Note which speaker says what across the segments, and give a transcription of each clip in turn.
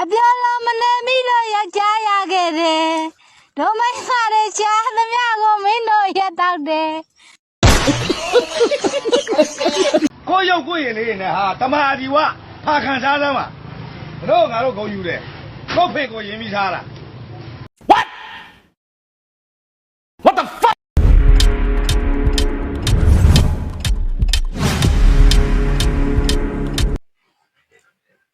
Speaker 1: အပြောလုံးမနေမိလို့ရချားရခဲ့တယ်ဒုမိတ်ခါရချားသမျှကိုမင်းတို့ရက်တော့တယ်
Speaker 2: ကိုရုပ်ကိုရင်လေးနဲ့ဟာတမာဒီဝဖာခံစားစမ်းပါတို့ငါတို့ဂုံယူတယ်ကိုဖေကိုရင်ပြီးသားလား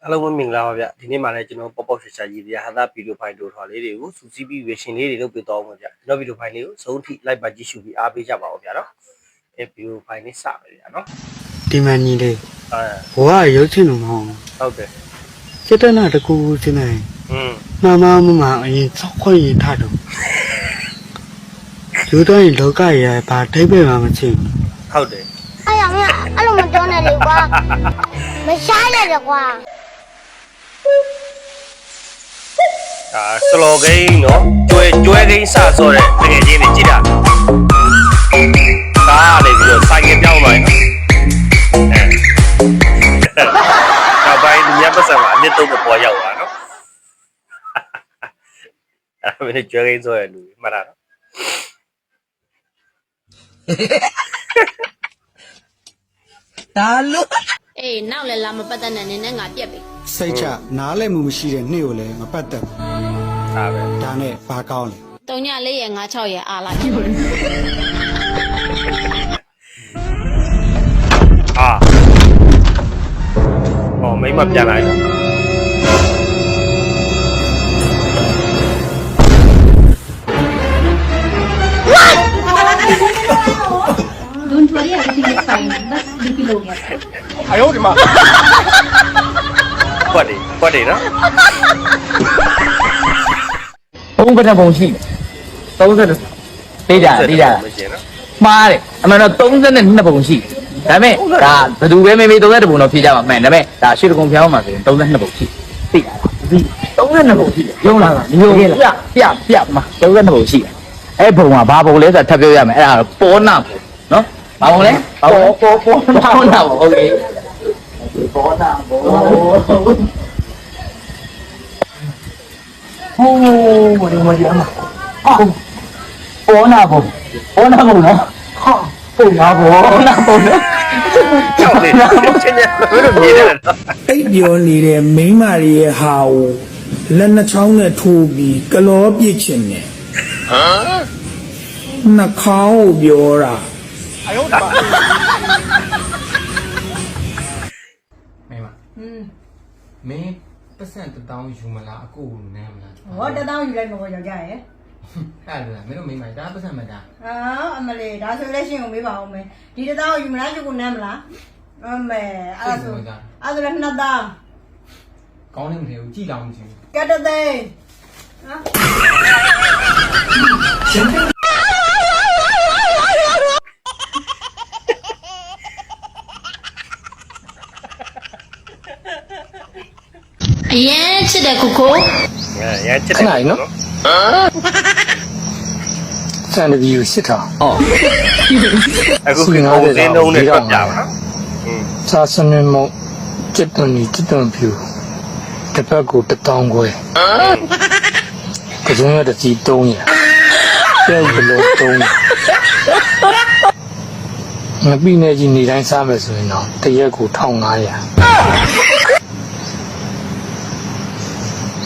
Speaker 3: အားလုံးပဲမင်္ဂလာပါဗျဒီနေ့မှလည်းကျွန်တော်ပေါ့ပေါ့ရှာရှာရည်ရဟာသဗီဒီယိုဖိုင်တို့ထားလေးတွေကိုစူးစီးပြီး version လေးတွေလုပ်ပေးသွားအောင်ဗျကျွန်တော်ဗီဒီယိုဖိုင်လေးကိုစုံထိ like ပါကြည့်ရှုပြီးအားပေးကြပါဦးဗျာနော်အဲဗီဒီယိုဖိုင်လေးစပါဗျာနော်
Speaker 4: ဒီမန်ကြီးလေး
Speaker 3: အဲ
Speaker 4: ဘဝရုပ်ရှင်တော်မဟုတ်
Speaker 3: ဟုတ်တယ်
Speaker 4: စေတနာတကူစင်းနိုင်
Speaker 3: อืม
Speaker 4: မမမမအရင်စောက်ခွင့်ရထားတော့လူတိုင်းလောကရယ်ဘာတိတ်ပဲမှမချင်း
Speaker 3: ဟုတ်တယ်
Speaker 5: အဲ့ရမအဲ့လိုမပြောနဲ့လေကွာမရှားရတယ်ကွာ
Speaker 3: ဒါစလောဂိမ်းနော်ကျွဲကျွဲဂိမ်းစဆိုတဲ့တကယ်ချင်းတွေကြည့်တာဒါလည်းပြီးတော့ဆိုင်ကပြောင်းသွားရင်အဲနောက်ပိုင်းညပတ်စံမှာအနစ်သုံးတဲ့ပေါ်ရောက်သွားနော်အဲ့ဒါမင်းကျွဲဂိမ်းဆိုရလူမှတ်တာနော်
Speaker 6: အေးနောက်လည်းလာမပတ်သက်နဲ့နင်းနဲ့ငါပြက်ပြီ
Speaker 7: စိတ်ချနားလည်မှုမရှိတဲ့နေ့ကိုလည်းမပတ်သက်ဘူး
Speaker 3: တာပဲ
Speaker 7: ဒါနဲ့ဘာကောင်းလဲ
Speaker 6: 3ည4ရက်5 6ရက်အားလိုက်
Speaker 3: အာဟောမိမပြန်လို
Speaker 2: က်အယောဒီမှာ
Speaker 3: ပတ်တယ်ပတ်တယ်နော်
Speaker 8: ပဋ္ဌပုံရှိတယ်30သိကြသိကြ
Speaker 3: မှား
Speaker 8: တယ်အမှန်တော့32ပုံရှိဒါပေမဲ့ဒါဘယ်သူပဲမေးမေး32ပုံတော့ဖြေကြပါမှန်ဒါပေမဲ့ဒါရှေ့တကုံဖျောင်းမှာဆိုရင်32ပုံရှိသိကြလားသိ32ပုံရှိရုံလာတာမယုံဘူးပြပြပြမှာ32ပုံရှိအဲ့ဘုံကဘာဘုံလဲဆိုတာထပ်ပြောရမယ်အဲ့ဒါတော့ပေါ်နာဘုံနော်ဘာဘုံလဲပေါ်ပေါ်ပေါ်နာဘုံဟုတ်ကဲ့ပေါ်နာဘုံ ဟိုးဝင်ဝင်ရမှာဟာပေါ်နာဘုံပေါ်နာဘုံနော်ဟာပုံနာဘုံပေါ်နာဘုံနော်
Speaker 3: ကြောက်လေချင်းချင်းဘယ်လိုမြင်တယ်
Speaker 9: အိပ်ပျော်နေတဲ့မိန်းမတွေရဲ့ဟာကိုလက်နှချောင်းနဲ့ထိုးပြီးကလောပစ်ချင်တယ်ဟမ်နှာခေါင်းကိုပြောတာ
Speaker 2: အယုတ်ပါ
Speaker 10: မိမอืมမင်း ပတ်စံတစ်တောင်းယူမလားအကိုကိုနမ်းမလား
Speaker 11: ဟောတသောင်းယူလိုက်မှာပေါ့ယောက်ျားရဲ့
Speaker 10: အဲ့ဒါလားမင်းတို့မိမဒါပတ်စံမတာ
Speaker 11: အာအမလေးဒါဆိုလက်ရှင်ကိုမေးပါဦးမယ်ဒီတသောင်းယူမလားကျုပ်ကိုနမ်းမလားအမေအဲ့ဒါဆိုအဲ့ဒါဆိုလည်းနှစ်သောင်း
Speaker 10: ကောင်းနေမဖြစ်ဘူးကြည်တောင်မဖြစ်ဘူး
Speaker 11: ကတ်တသိန်းဟာ
Speaker 6: အရင်ချစ်တဲ့ကိုကို
Speaker 3: အဲရချစ်တယ်နော်
Speaker 7: စံတဗီကိုစစ်ထားဟော
Speaker 3: အခုကပုံစင်းလုံးနဲ့တွက်ကြပါနော်อืม
Speaker 7: စာစနေမို့จิตတွန်ကြီးจิตတွန်ဖြူတစ်ဖက်ကိုတစ်တောင်းခွဲကစုံရတဲ့စီ300ကျဲဘလို့300ငပိနေကြီးနေတိုင်းစားမယ်ဆိုရင်တော့တစ်ရက်ကို1500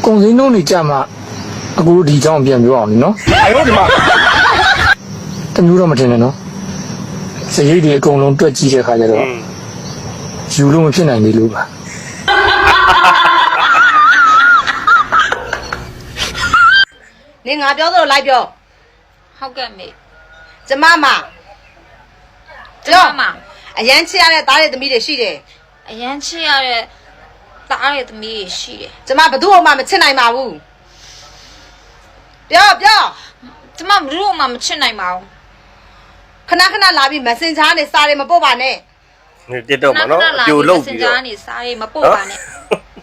Speaker 7: ကုန်စည်နှုန်းတွေကြမှာအခုဒီကြောင်ပြန်ပြောအောင်လေနော်
Speaker 2: အဲ့တော့ဒီမှာ
Speaker 7: တမျိုးတော့မတင်နဲ့နော်စရိတ်တွေအကုန်လုံးတွက်ကြည့်တဲ့ခါကျတော့ယူလို့မဖြစ်နိုင်လေလို့ပါ
Speaker 11: နင်ငါပြောသလိုလိုက်ပြော
Speaker 6: ဟုတ်ကဲ့မေ
Speaker 11: ကျမမ
Speaker 6: ကျမမ
Speaker 11: အရန်ချစ်ရတဲ့သားတွေသမီးတွေရှိတယ်
Speaker 6: အရန်ချစ်ရတဲ့ တားရဲ့သမီးကြီးရှိတယ်
Speaker 11: ကျမဘယ်သူ့မှမချစ်နိုင်ပါဘူးပြောပြော
Speaker 6: ကျမဘယ်သူမှမချစ်နိုင်ပါဘူး
Speaker 11: ခဏခဏလာပြီး Messenger နဲ့စာတွေမပို့ပါနဲ့
Speaker 3: တစ်တော့မနော်အပြိုလုတ်ပြီးတော့
Speaker 6: နေစားရေးမပို့ပါနဲ့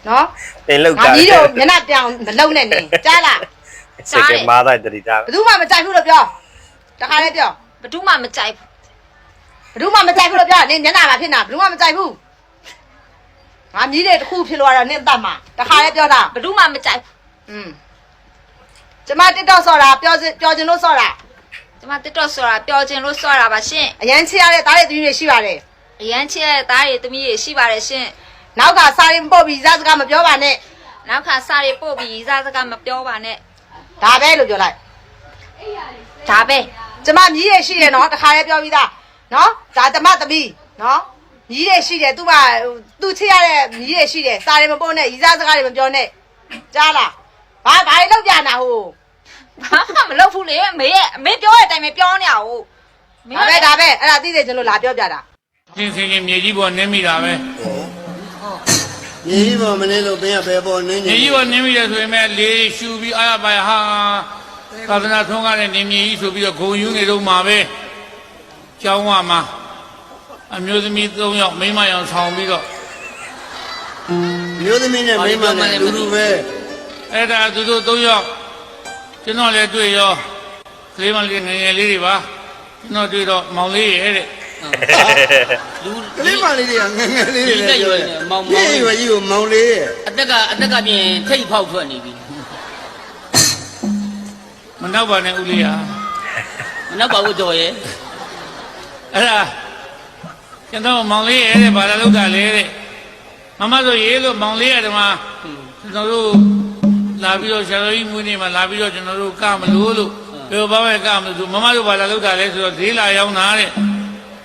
Speaker 11: နော်
Speaker 3: ပင်လုတ်
Speaker 11: ငါ
Speaker 3: တာ
Speaker 11: ကြီးတို့မျက်နှာပြောင်မလုံနဲ့နေကြားလား
Speaker 3: စိတ်ကမားတဲ့တတိတာ
Speaker 11: ဘယ်သူမှမကြိုက်ဘူးလို့ပြောတခါလေးပြော
Speaker 6: ဘယ်သူမှမကြိုက်ဘူး
Speaker 11: ဘယ်သူမှမကြိုက်ဘူးလို့ပြောနင်မျက်နှာမှာဖြစ်နေတာဘယ်သူမှမကြိုက်ဘူး ငါမြည်တယ်တစ်ခုဖြစ်လို့ရတော့နင့်တတ်မှာတခါလေးပြောတာ
Speaker 6: ဘယ်သူမှမကြိုက်
Speaker 11: อืมကျမ TikTok ဆော့တာပြောစပြောချင်လို့ဆော့တာ
Speaker 6: ကျမ TikTok ဆိုတာပျော်ခြင်းလို့စွာတာပါရှင်
Speaker 11: အရန်ချစ်ရတဲ့တားတဲ့သူတွေရှိပါတယ်
Speaker 6: အရန်ချစ်တဲ့သားတွေသမီးတွေရှိပါတယ်ရှင်
Speaker 11: နောက်ကစာရင်ပို့ပြီးစားစကားမပြောပါနဲ့
Speaker 6: နောက်ခါစားတွေပို့ပြီးရီစားစကားမပြောပါနဲ့
Speaker 11: ဒါပဲလို့ပြောလိုက်
Speaker 6: ဒါပဲ
Speaker 11: ကျမမြည်ရရှိတယ်နော်တခါလေးပြောပြီးသားနော်ဒါတမသမီးနော် မြည်ရရှိတယ်သူ့မှာသူချစ်ရတဲ့မြည်ရရှိတယ်စာရင်မပို့နဲ့ရီစားစကားတွေမပြောနဲ့ကြားလားဘာဘာတွေလောက်ပြနာဟို
Speaker 6: ဘာမှမလုပ်ဘူးလေအမေရဲ့အမေပြောတဲ့အတိုင်းပဲပြောနေရအောင်မင်း
Speaker 11: ဒါပဲဒါပဲအဲ့ဒါသိစေချင်လို့လာပြောပြတာ
Speaker 2: စင်စင်ချင်းမြေကြီးပေါ်နင်းမိတာပဲ
Speaker 4: မြေကြီးပေါ်မနေလို့ဘင်းကဘယ်ပေါ်နင်းနေ
Speaker 2: မြေကြီးပေါ်နင်းမိတယ်ဆိုရင်မဲ့လေရှူပြီးအားရပါရဟာသာသနာထွန်းကားတဲ့နေမြေကြီးဆိုပြီးတော့ဂုံယူနေတော့မှာပဲကျောင်းဝမှာ အမျိုးသမီး၃ယောက်မိန်းမယောက်ဆောင်ပြီးတော့
Speaker 4: မျိုးသမီးနဲ့မိန်းမနဲ့လူလူပဲ
Speaker 2: အဲ့ဒါသူတို့၃ယောက်ကျွန်တော်လည်းတွေ့ရောကလေးမလေးငယ်ငယ်လေးတွေပါကျွန်တော်တွေ့တော့မောင်လေးရဲ့တဲ့
Speaker 4: ကလေးမလေးတွေကငယ်ငယ်လေးတွေလည်းပြောတယ်မောင်မောင်လေးရွယ်ကြီးကိုမောင်လေးရဲ့
Speaker 8: အသက်ကအသက်ကပြင်ထိတ်ဖောက်ထွက်နေပြီ
Speaker 2: မနောက်ပါနဲ့ဦးလေးဟာ
Speaker 8: မနောက်ပါဘူးကြော်ရဲ့
Speaker 2: အဲ့ဒါ ကျွန်တော်မောင်လေးရဲ့တဲ့ဘာလာလောက်တာလဲတဲ့မမဆိုရေးလို့မောင်လေးရဲ့ဒီမှာကျွန်တော်တို့လာပြီးတော့ဆရာတော်ကြီးမွေးနေ့မှာလာပြီးတော့ကျွန်တော်တို့ကမလို့လို့ဘယ်ဘာပဲကမလို့ဆိုမမတို့ဘာလာလောက်တာလဲဆိုတော့ဈေးလာရောက်တာတဲ့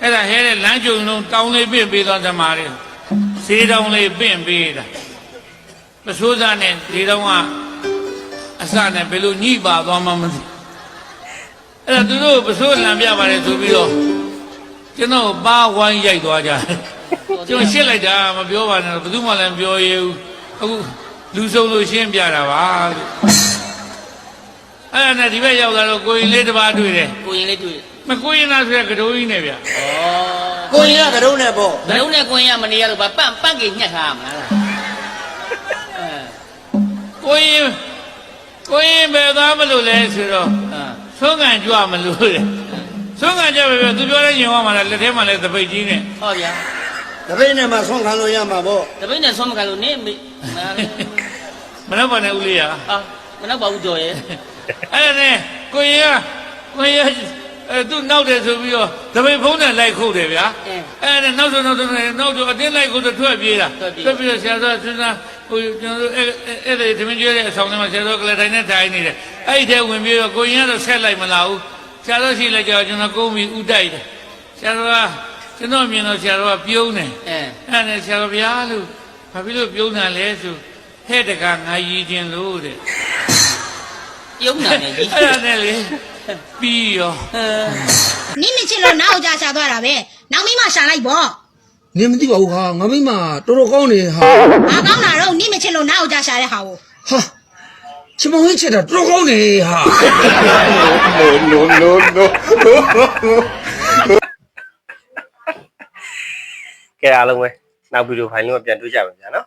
Speaker 2: အဲ့ဒါဟဲတဲ့လမ်းကြုံလုံးတောင်းလေးပြင့်ပေးသွားဓမ္မတဲ့ဈေးတောင်းလေးပြင့်ပေးတာမဆိုးစားနဲ့ဈေးတောင်းကအစနဲ့ဘယ်လိုညှိပါသွားမှမသိအဲ့ဒါသူတို့ပစိုးလံပြပါတယ်ဆိုပြီးတော့ ကျွန်တော်ပါဝိုင်းရိုက်သွားကြတယ်ကျွန်တော်ရှင်းလိုက်တာမပြောပါနဲ့ဘယ်သူမှလည်းမပြောရဘူးအခုလူဆုံးလို့ရှင်းပြတာပါလို့အဲ့ဒါနဲ့ဒီဘက်ရောက်လာတော့ကိုရင်လေးတစ်ပါးတွေ့တယ်
Speaker 8: ကိုရင်လေးတွေ့
Speaker 2: မကိုရင်လားဆိုရကတိုးကြီးနဲ့ဗျ
Speaker 8: ဩ
Speaker 4: ကိုရင်ကကတုံးနဲ့ပေါ့
Speaker 8: ဘယ်လုံးနဲ့ကိုရင်ကမနေရလို့ဗာပန့်ပန့်ကြီးညှက်ထားရမလားအဲ
Speaker 2: ကိုရင်ကိုရင်ဘယ်သားမလို့လဲဆိုတော့
Speaker 8: အာ
Speaker 2: ဆုံးကန်ကြွမလို့လေ ဆုံးကန်ကြပဲပဲသူပြောတဲ့ညင်ဝါမှာလည်းလက်ထဲမှာလည်းသပိတ်ကြီးနဲ့
Speaker 8: ဟောဗျာ
Speaker 4: တပိတ်နဲ့မှဆွန့်ခံလို့ရမှာပေါ့
Speaker 8: တပိတ်နဲ့ဆွမ်းမကလို့နေမေမာလေ
Speaker 2: မနောက်ပါနဲ့ဦးလေးဟာ
Speaker 8: အာမနောက်ပါဘူးကြော်ရဲ့
Speaker 2: အဲ့ဒါနဲ့ကိုရင်ကကိုရင်ကအဲသူနောက်တယ်ဆိုပြီးတော့သပိတ်ဖုံးနဲ့လိုက်ခုတ်တယ်ဗျာ
Speaker 8: အဲ
Speaker 2: အဲ့ဒါနောက်ဆုံးနောက်ဆုံးနောက်ဆုံးအတင်းလိုက်ခုတ်တော့ထွက်ပြေးတာ
Speaker 8: ထွက်ပြေး
Speaker 2: ထွက်ပြေးတော့ဆရာတော်စဉ်းစားဟိုကျွန်တော်တို့အဲ့အဲ့အဲ့ဒီသမင်းကျွေးတဲ့အဆောင်ထဲမှာဆရာတော်ကလည်းတိုင်းနဲ့ထိုင်နေတယ်အဲ့ဒီထဲဝင်ပြေးတော့ကိုရင်ကတော့ဆက်လိုက်မလာဘူး ဆရာတော်ရှိလိုက်ကြတော့ကျွန်တော်ကုန်းပြီးဥတိုက်တယ်ဆရာတော်ကကျွန်တော်မြင်တော့ဆရာတော်ကပြုံးတယ်
Speaker 8: အဲ
Speaker 2: အဲ့ဒါဆရာတော်ဗျာလို့ဘာဖြစ်လို့ပြုံးတာလဲဆိုဟဲ့တကငါရည်ခြင်းလို့တဲ့
Speaker 8: ပြုံးတာနဲ့ကြီး
Speaker 2: အဲ့ဒါနဲ့လေပြီးရော
Speaker 8: အဲ
Speaker 5: နင်းမချစ်လို့နောက်ကြရှာသွားတာပဲနောက်မိမရှာလိုက်ပေါ့
Speaker 4: နင်းမသိပါဘူးဟာငါမိမတော်တော်ကောင်းနေဟာ
Speaker 5: ဘာကောင်းတာတော့နင်းမချစ်လို့နောက်ကြရှာတဲ့ဟာကို
Speaker 4: ဟာ ချမဝင်းချက်တာတော်တော်ကောင်းနေဟာ
Speaker 3: ကဲအားလုံးပဲနောက်ဗီဒီယိုဖိုင်လေးမှာပြန်တွေ့ကြပါဗျာနော်